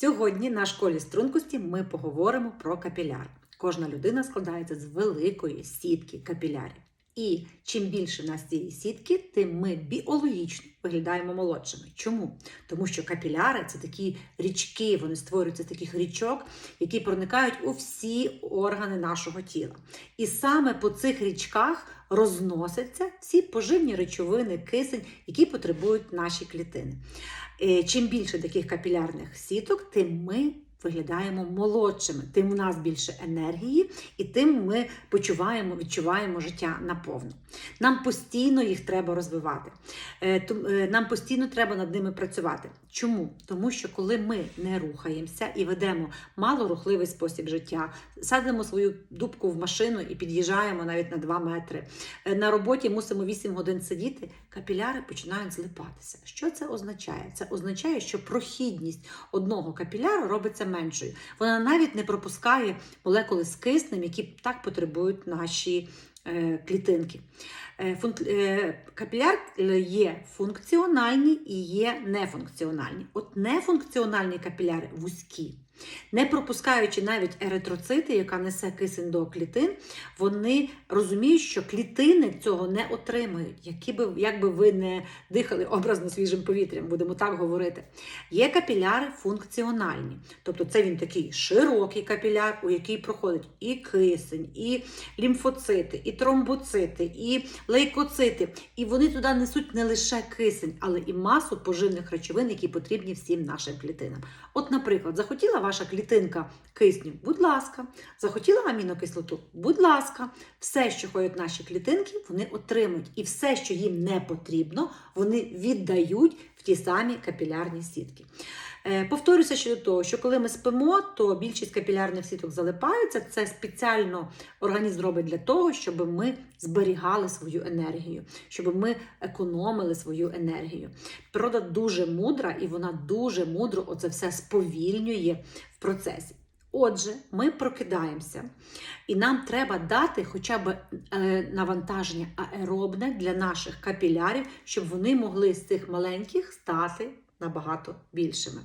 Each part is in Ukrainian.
Сьогодні на школі стрункості ми поговоримо про капіляр. Кожна людина складається з великої сітки капілярів. І чим більше в нас цієї сітки, тим ми біологічно виглядаємо молодшими. Чому? Тому що капіляри це такі річки, вони створюються з таких річок, які проникають у всі органи нашого тіла. І саме по цих річках розносяться всі поживні речовини, кисень, які потребують наші клітини. Е, Чим більше таких капілярних сіток, тим ми виглядаємо молодшими, тим у нас більше енергії, і тим ми почуваємо, відчуваємо життя наповну. Нам постійно їх треба розвивати. Е, е, Нам постійно треба над ними працювати. Чому? Тому що коли ми не рухаємося і ведемо малорухливий спосіб життя, садимо свою дубку в машину і під'їжджаємо навіть на 2 метри. е, На роботі мусимо 8 годин сидіти, капіляри починають злипатися. Що це означає? Це означає, що прохідність одного капіляру робиться меншою. Вона навіть не пропускає молекули з киснем, які так потребують наші е, клітинки. Е, е, Капіляр є функціональні і є нефункціональні. От нефункціональні капіляри вузькі. Не пропускаючи навіть еритроцити, яка несе кисень до клітин, вони розуміють, що клітини цього не отримують, які би, як ви не дихали образно свіжим повітрям, будемо так говорити. Є капіляри функціональні, тобто це він такий широкий капіляр, у який проходить і кисень, і лімфоцити, і тромбоцити, і лейкоцити. І вони туди несуть не лише кисень, але і масу поживних речовин, які потрібні всім нашим клітинам. От, наприклад, захотіла ваша клітинка кисню, будь ласка, захотіла амінокислоту, будь ласка, все, що ходять наші клітинки, вони отримують. І все, що їм не потрібно, вони віддають в ті самі капілярні сітки. Е, Повторюся щодо того, що коли ми спимо, то більшість капілярних сіток залипаються. Це спеціально організм робить для того, щоб ми зберігали свою енергію, щоб ми економили свою енергію. Природа дуже мудра і вона дуже мудро оце все сповільнює в процесі. Отже, ми прокидаємося, і нам треба дати хоча б е, навантаження аеробне для наших капілярів, щоб вони могли з цих маленьких стати набагато більшими.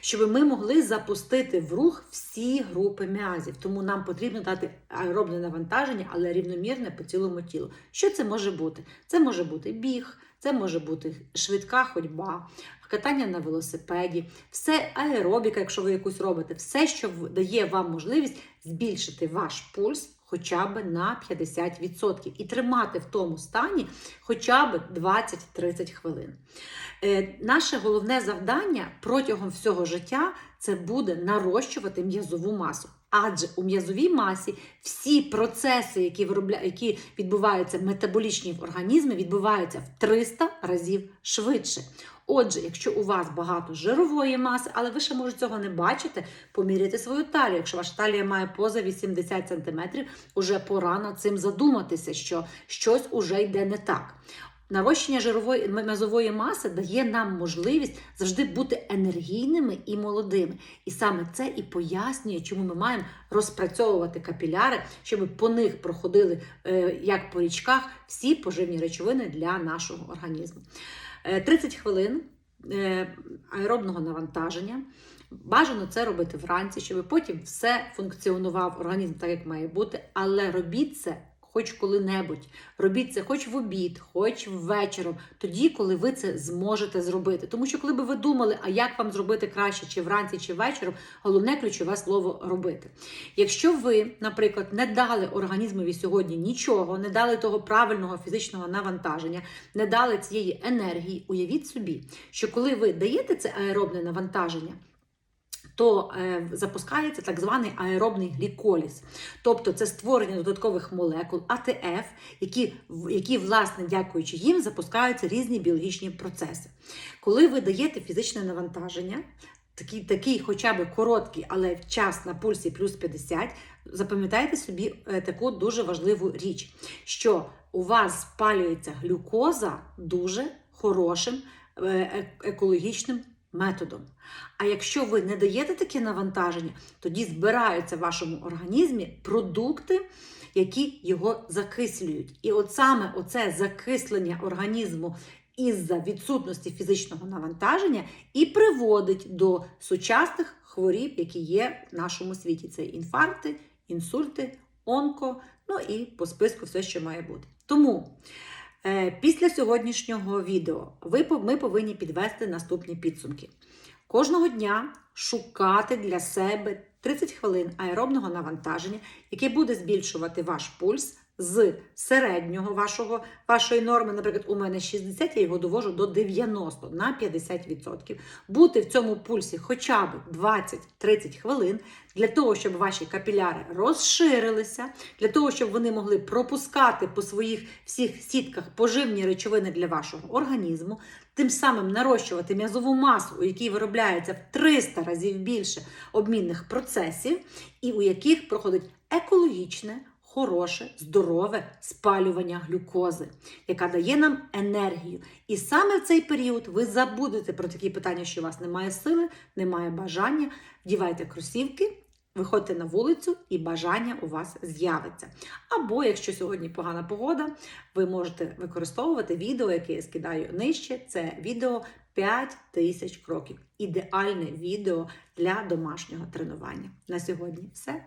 Щоб ми могли запустити в рух всі групи м'язів. Тому нам потрібно дати аеробне навантаження, але рівномірне по цілому тілу. Що це може бути? Це може бути біг, це може бути швидка ходьба, катання на велосипеді, все аеробіка, якщо ви якусь робите, все, що дає вам можливість збільшити ваш пульс. Хоча б на 50% і тримати в тому стані хоча б 20-30 хвилин. Е, наше головне завдання протягом всього життя це буде нарощувати м'язову масу. Адже у м'язовій масі всі процеси, які, виробля... які відбуваються метаболічні в організмі, відбуваються в 300 разів швидше. Отже, якщо у вас багато жирової маси, але ви ще може цього не бачите, поміряйте свою талію. Якщо ваша талія має поза 80 см, уже пора над цим задуматися, що щось уже йде не так. Нарощення жирової м'язової маси дає нам можливість завжди бути енергійними і молодими. І саме це і пояснює, чому ми маємо розпрацьовувати капіляри, щоб по них проходили, е, як по річках, всі поживні речовини для нашого організму. Е, 30 хвилин е, аеробного навантаження. Бажано це робити вранці, щоб потім все функціонував організм так, як має бути, але робіть це хоч коли-небудь. Робіть це хоч в обід, хоч ввечером, тоді, коли ви це зможете зробити. Тому що, коли би ви думали, а як вам зробити краще, чи вранці, чи вечором, головне ключове слово робити. Якщо ви, наприклад, не дали організмові сьогодні нічого, не дали того правильного фізичного навантаження, не дали цієї енергії, уявіть собі, що коли ви даєте це аеробне навантаження, то е, запускається так званий аеробний гліколіз. Тобто це створення додаткових молекул АТФ, які, які, власне, дякуючи їм, запускаються різні біологічні процеси. Коли ви даєте фізичне навантаження, такий, такий хоча б короткий, але час на пульсі плюс 50, запам'ятайте собі е, таку дуже важливу річ, що у вас спалюється глюкоза дуже хорошим е, екологічним методом. А якщо ви не даєте таке навантаження, тоді збираються в вашому організмі продукти, які його закислюють. І от саме оце закислення організму із-за відсутності фізичного навантаження і приводить до сучасних хворіб, які є в нашому світі. Це інфаркти, інсульти, онко, ну і по списку все, що має бути. Тому після сьогоднішнього відео ви, ми повинні підвести наступні підсумки. Кожного дня шукати для себе 30 хвилин аеробного навантаження, яке буде збільшувати ваш пульс з середнього вашого, вашої норми. Наприклад, у мене 60, я його довожу до 90 на 50%. Бути в цьому пульсі хоча б 20-30 хвилин для того, щоб ваші капіляри розширилися, для того, щоб вони могли пропускати по своїх всіх сітках поживні речовини для вашого організму, тим самим нарощувати м'язову масу, у якій виробляється в 300 разів більше обмінних процесів, і у яких проходить екологічне. Хороше, здорове спалювання глюкози, яка дає нам енергію. І саме в цей період ви забудете про такі питання, що у вас немає сили, немає бажання. Вдівайте кросівки, виходьте на вулицю, і бажання у вас з'явиться. Або, якщо сьогодні погана погода, ви можете використовувати відео, яке я скидаю нижче. Це відео 5 тисяч кроків. Ідеальне відео для домашнього тренування. На сьогодні все.